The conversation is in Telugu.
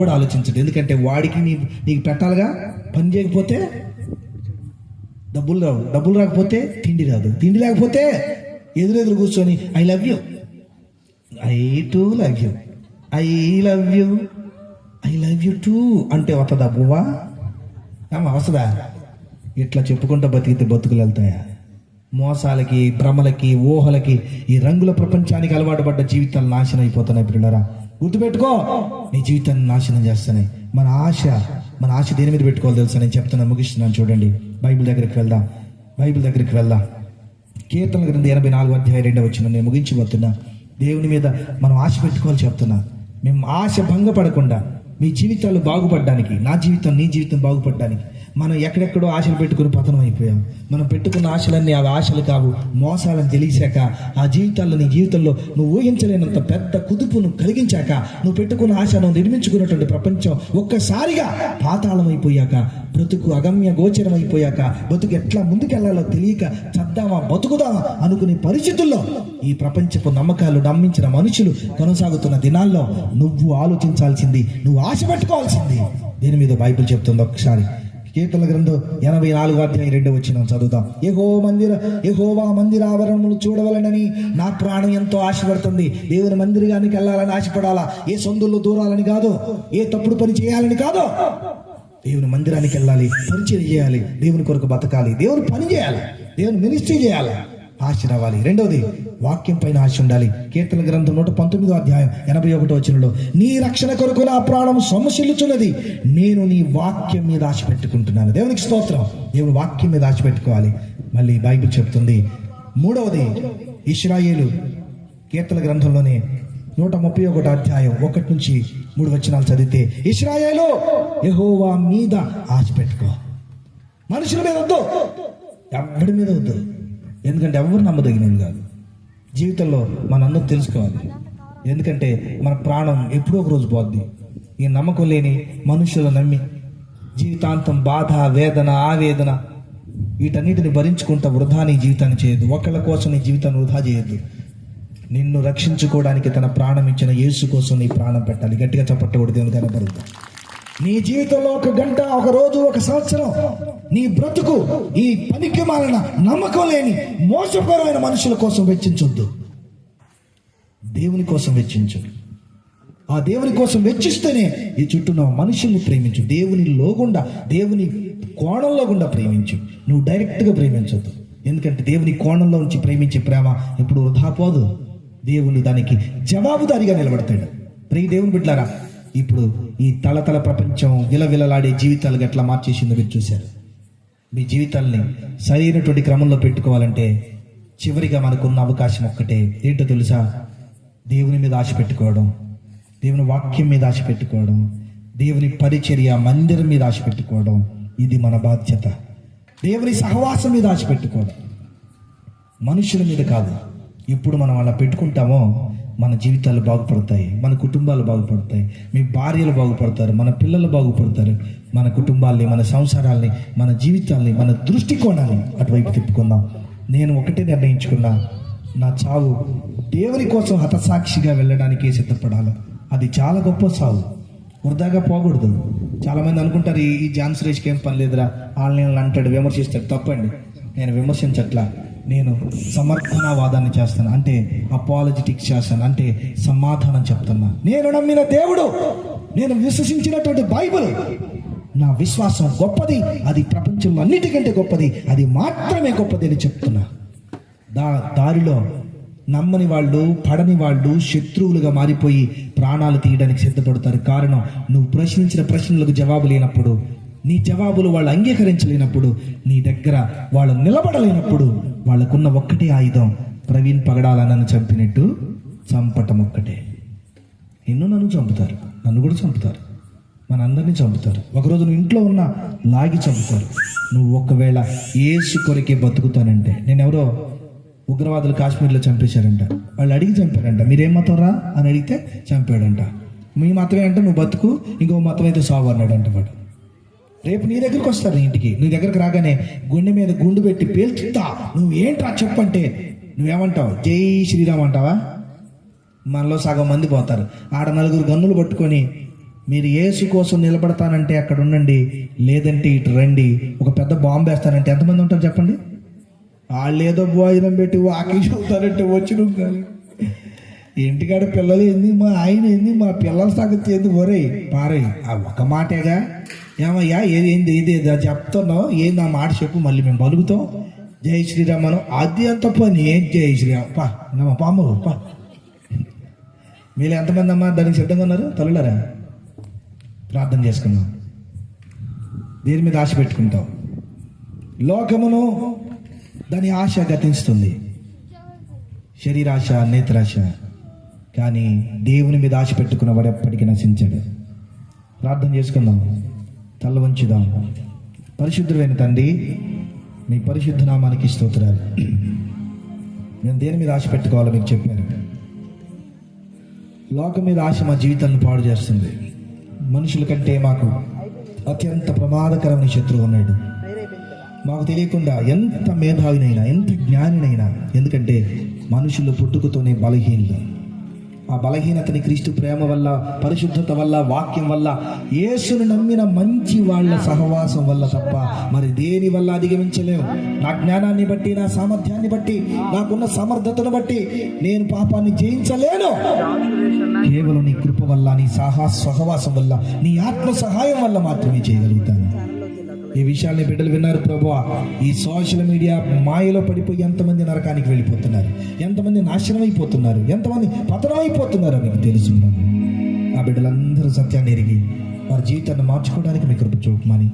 కూడా ఆలోచించడు. ఎందుకంటే వాడికి నీ నీకు పెట్టాలిగా? పని చేయకపోతే డబ్బులు రావు. డబ్బులు రాకపోతే తిండి రాదు. తిండి లేకపోతే ఎదురెదురు కూర్చొని I love you. I too love you. I love you. I love you too. అంటే వస్తుందా బువ్వా? ఏమో వస్తుందా? ఇట్లా చెప్పుకుంటూ బతికితే బతుకులు వెళ్తాయా? మోసాలకి భ్రమలకి ఊహలకి ఈ రంగుల ప్రపంచానికి అలవాటు పడ్డ జీవితాలు నాశనం అయిపోతున్నాయి పిల్లరా గుర్తుపెట్టుకో నీ జీవితాన్ని నాశనం చేస్తున్నాయి మన ఆశ మన ఆశ దేని మీద పెట్టుకోవాలి తెలుసా? నేను చెప్తున్నా ముగిస్తున్నాను చూడండి. బైబిల్ దగ్గరికి వెళ్దాం. బైబిల్ దగ్గరికి వెళ్దాం. కీర్తన గ్రంథ ఎనభై నాలుగు అధ్యాయ రెండవ వచ్చిన నేను ముగించిపోతున్నా దేవుని మీద మనం ఆశ పెట్టుకోవాలి చెప్తున్నా. మేము ఆశ భంగపడకుండా మీ జీవితాలు బాగుపడడానికి నా జీవితం నీ జీవితం బాగుపడడానికి మనం ఎక్కడెక్కడో ఆశలు పెట్టుకుని పతనం అయిపోయాం. మనం పెట్టుకున్న ఆశలన్నీ అవి ఆశలు కావు మోసాలను తెలిసాక ఆ జీవితాల్లో నీ జీవితంలో నువ్వు ఊహించలేనంత పెద్ద కుదుపును కలిగించాక నువ్వు పెట్టుకున్న ఆశ నువ్వు నిర్మించుకున్నటువంటి ప్రపంచం ఒక్కసారిగా పాతాళం అయిపోయాక బ్రతుకు అగమ్య గోచరం అయిపోయాక బతుకు ఎట్లా ముందుకెళ్ళాలో తెలియక చద్దామా బతుకుదామా అనుకునే పరిస్థితుల్లో ఈ ప్రపంచపు నమ్మకాలు నమ్మించిన మనుషులు కొనసాగుతున్న దినాల్లో నువ్వు ఆలోచించాల్సింది నువ్వు ఆశ పెట్టుకోవాల్సింది. దీని మీద బైబిల్ చెప్తుంది ఒకసారి కీర్తన గ్రంథం ఎనభై నాలుగు అధ్యాయం రెండు వచ్చిన చదువుతాం ఏహో మందిర ఏహోవా మందిర ఆవరణములు చూడవలనని నా ప్రాణం ఎంతో ఆశపడుతుంది. దేవుని మందిరానికి వెళ్ళాలని ఆశపడాలా? ఏ సొందుల్లో దూరాలని కాదు? ఏ తప్పుడు పని చేయాలని కాదు? దేవుని మందిరానికి వెళ్ళాలి పరిచయం చేయాలి. దేవుని కొరకు బతకాలి. దేవుని పని చేయాలి. దేవుని మినిస్ట్రీ చేయాలి. ఆశ రావాలి. రెండవది వాక్యం పైన ఆశ ఉండాలి. కీర్తన గ్రంథం నూట పంతొమ్మిదో అధ్యాయం ఎనభై ఒకటో వచనంలో నీ రక్షణ కొరకు నా ప్రాణం సొమ్మసిల్లుచున్నది నేను నీ వాక్యం మీద ఆశ పెట్టుకుంటున్నాను. దేవునికి స్తోత్రం. దేవుని వాక్యం మీద ఆశ పెట్టుకోవాలి. మళ్ళీ బైబిల్ చెప్తుంది. మూడవది ఇస్రాయేలు కీర్తన గ్రంథంలోనే నూట ముప్పై ఒకటి అధ్యాయం ఒకటి నుంచి మూడు వచనాలు చదివితే ఇస్రాయేలు యహోవా మీద ఆశ పెట్టుకో. మనుషుల మీద వద్దు. ఎవరి మీద వద్దు? ఎందుకంటే ఎవరు నమ్మదగినది కాదు. జీవితంలో మనందరం తెలుసుకోవాలి. ఎందుకంటే మన ప్రాణం ఎప్పుడో ఒక రోజు పోద్ది. ఈ నమ్మకం లేని మనుషులు నమ్మి జీవితాంతం బాధ వేదన ఆవేదన వీటన్నిటిని భరించుకుంటా వృధా నీ జీవితాన్ని చేయదు ఒకళ్ళ కోసం నీ జీవితాన్ని వృధా చేయొద్దు. నిన్ను రక్షించుకోవడానికి తన ప్రాణం ఇచ్చిన యేసు కోసం నీ ప్రాణం పెట్టాలి. గట్టిగా చప్పట్టకూడదు దేవుని కనపడుతుంది నీ జీవితంలో ఒక గంట ఒక రోజు ఒక సంవత్సరం నీ బ్రతుకు ఈ పనికి మాలిన నమ్మకం లేని మోసపరమైన మనుషుల కోసం వెచ్చించొద్దు. దేవుని కోసం వెచ్చించు. ఆ దేవుని కోసం వెచ్చిస్తేనే ఈ చుట్టూ ఉన్న మనుషుల్ని ప్రేమించు. దేవుని లోగుండా దేవుని కోణంలో గుండా ప్రేమించు. నువ్వు డైరెక్ట్గా ప్రేమించొద్దు. ఎందుకంటే దేవుని కోణంలో నుంచి ప్రేమించే ప్రేమ ఎప్పుడు వృధా పోదు. దేవుని దానికి జవాబుదారిగా నిలబడతాడు. ప్రియ దేవుని బిడ్డారా ఇప్పుడు ఈ తలతల ప్రపంచం విలవిలలాడే జీవితాలు ఎట్లా మార్చేసిందో మీరు చూశారు. మీ జీవితాల్ని సరైనటువంటి క్రమంలో పెట్టుకోవాలంటే చివరిగా మనకున్న అవకాశం ఒక్కటే. ఏంటో తెలుసా? దేవుని మీద ఆశ పెట్టుకోవడం దేవుని వాక్యం మీద ఆశ పెట్టుకోవడం దేవుని పరిచర్య మందిరం మీద ఆశ పెట్టుకోవడం ఇది మన బాధ్యత. దేవుని సహవాసం మీద ఆశ పెట్టుకోవడం. మనుషుల మీద కాదు. ఇప్పుడు మనం అలా పెట్టుకుంటామో మన జీవితాలు బాగుపడతాయి మన కుటుంబాలు బాగుపడతాయి మీ భార్యలు బాగుపడతారు మన పిల్లలు బాగుపడతారు మన కుటుంబాల్ని మన సంసారాల్ని మన జీవితాల్ని మన దృష్టికోణాన్ని అటువైపు తిప్పుకుందాం. నేను ఒకటే నిర్ణయించుకున్నా నా చావు దేవుని కోసం హతసాక్షిగా వెళ్ళడానికి సిద్ధపడాలి. అది చాలా గొప్ప చావు వృధాగా పోకూడదు. చాలామంది అనుకుంటారు ఈ- ఈ జాన్ సురేష్కి ఏం పని లేదురా వాళ్ళని అంటాడు విమర్శిస్తాడు. తప్పండి. నేను విమర్శించట్లా. నేను సమర్థనవాదాన్ని చేస్తాను. అంటే అపాలజిటిక్స్ చేస్తాను. అంటే సమాధానం చెప్తున్నా. నేను నమ్మిన దేవుడు నేను విశ్వసించినటువంటి బైబిల్ నా విశ్వాసం గొప్పది అది ప్రపంచంలో అన్నిటికంటే గొప్పది అది మాత్రమే గొప్పది అని చెప్తున్నా. దా దారిలో నమ్మని వాళ్ళు పడని వాళ్ళు శత్రువులుగా మారిపోయి ప్రాణాలు తీయడానికి సిద్ధపడతారు. కారణం నువ్వు ప్రశ్నించిన ప్రశ్నలకు జవాబు లేనప్పుడు నీ జవాబులు వాళ్ళు అంగీకరించలేనప్పుడు నీ దగ్గర వాళ్ళు నిలబడలేనప్పుడు వాళ్ళకున్న ఒక్కటే ఆయుధం ప్రవీణ్ పగడాల నన్ను చంపినట్టు చంపటం ఒక్కటే నిన్ను నన్ను చంపుతారు నన్ను కూడా చంపుతారు మన అందరినీ చంపుతారు. ఒకరోజు నువ్వు ఇంట్లో ఉన్న లాగి చంపుతారు. నువ్వు ఒకవేళ ఏసు కొరకే బతుకుతానంటే నేను ఎవరో ఉగ్రవాదులు కాశ్మీర్లో చంపేశారంట వాళ్ళు అడిగి చంపారంట మీరేం మతం రా? అని అడిగితే చంపాడంట. మీ మతమే అంటే నువ్వు బతుకు ఇంకో మతం అయితే సావు అన్నాడంట వాడు. రేపు నీ దగ్గరికి వస్తారు నీ ఇంటికి. నీ దగ్గరికి రాగానే గుండె మీద గుండు పెట్టి పేల్చుతా. నువ్వు ఏంట్రా చెప్పంటే నువ్వేమంటావు? జై శ్రీరామ్ అంటావా? మనలో సగం మంది పోతారు. ఆడ నలుగురు గన్నులు పట్టుకొని మీరు ఏసు కోసం నిలబడతానంటే అక్కడ ఉండండి. లేదంటే ఇటు రండి. ఒక పెద్ద బాంబు వేస్తానంటే ఎంతమంది ఉంటారు చెప్పండి? వాళ్ళు ఏదో భోజనం పెట్టి వాకింగ్ చదువుతారంటే వచ్చిన కానీ. ఇంటికాడ పిల్లలు ఏంది? మా ఆయన ఏంది? మా పిల్లల సంగతి ఏంది? ఒరే పారే ఆ ఒక మాటేగా? ఏమయ్యా ఏది ఏంది ఏది ఏది చెప్తున్నావు? ఏంది ఆ మాట చెప్పు మళ్ళీ మేము బలుగుతాం జై శ్రీరామ్ మనం అది అంత పని? ఏం జై శ్రీరామ్? పా నమ్మ పాము పా. మీరు ఎంతమంది అమ్మా దానికి సిద్ధంగా ఉన్నారు? తల్లులరా ప్రార్థన చేసుకుందాం. దీని మీద ఆశ పెట్టుకుంటాం లోకమును దాని ఆశ గతిస్తుంది. శరీరాశ నేత్రాశ కానీ దేవుని మీద ఆశ పెట్టుకున్న వాడు ఎప్పటికీ నశించాడు. ప్రార్థన చేసుకుందాం. తల్ల వంచుదాం పరిశుద్ధుడైన తండ్రి మీ పరిశుద్ధ నామానికి స్తోత్రాలు. నేను దేని మీద ఆశ పెట్టుకోవాలో మీకు చెప్పాను. లోకం మీద ఆశ మా జీవితాన్ని పాడు చేస్తుంది. మనుషుల కంటే మాకు అత్యంత ప్రమాదకరమైన శత్రువు ఉన్నాడు. మాకు తెలియకుండా ఎంత మేధావినైనా ఎంత జ్ఞానినైనా ఎందుకంటే మనుషులు పుట్టుకతోనే బలహీనలు. ఆ బలహీనతని క్రీస్తు ప్రేమ వల్ల పరిశుద్ధత వల్ల వాక్యం వల్ల యేసును నమ్మిన మంచి వాళ్ళ సహవాసం వల్ల తప్ప మరి దేని వల్ల అధిగమించలేము నా జ్ఞానాన్ని బట్టి నా సామర్థ్యాన్ని బట్టి నాకున్న సమర్థతను బట్టి నేను పాపాన్ని జయించలేను. కేవలం నీ కృప వల్ల నీ సాహా సహవాసం వల్ల నీ ఆత్మ సహాయం వల్ల మాత్రమే చేయగలుగుతాను. ఈ విషయాన్ని బిడ్డలు విన్నారు ప్రభు ఈ సోషల్ మీడియా మాయలో పడిపోయి ఎంతమంది నరకానికి వెళ్ళిపోతున్నారు? ఎంతమంది నాశనం అయిపోతున్నారు ఎంతమంది పతనం అయిపోతున్నారు మీకు తెలుసు ఆ బిడ్డలందరూ సత్యాన్ని ఎరిగి వారి జీవితాన్ని మార్చుకోవడానికి మీ కృప చూపమని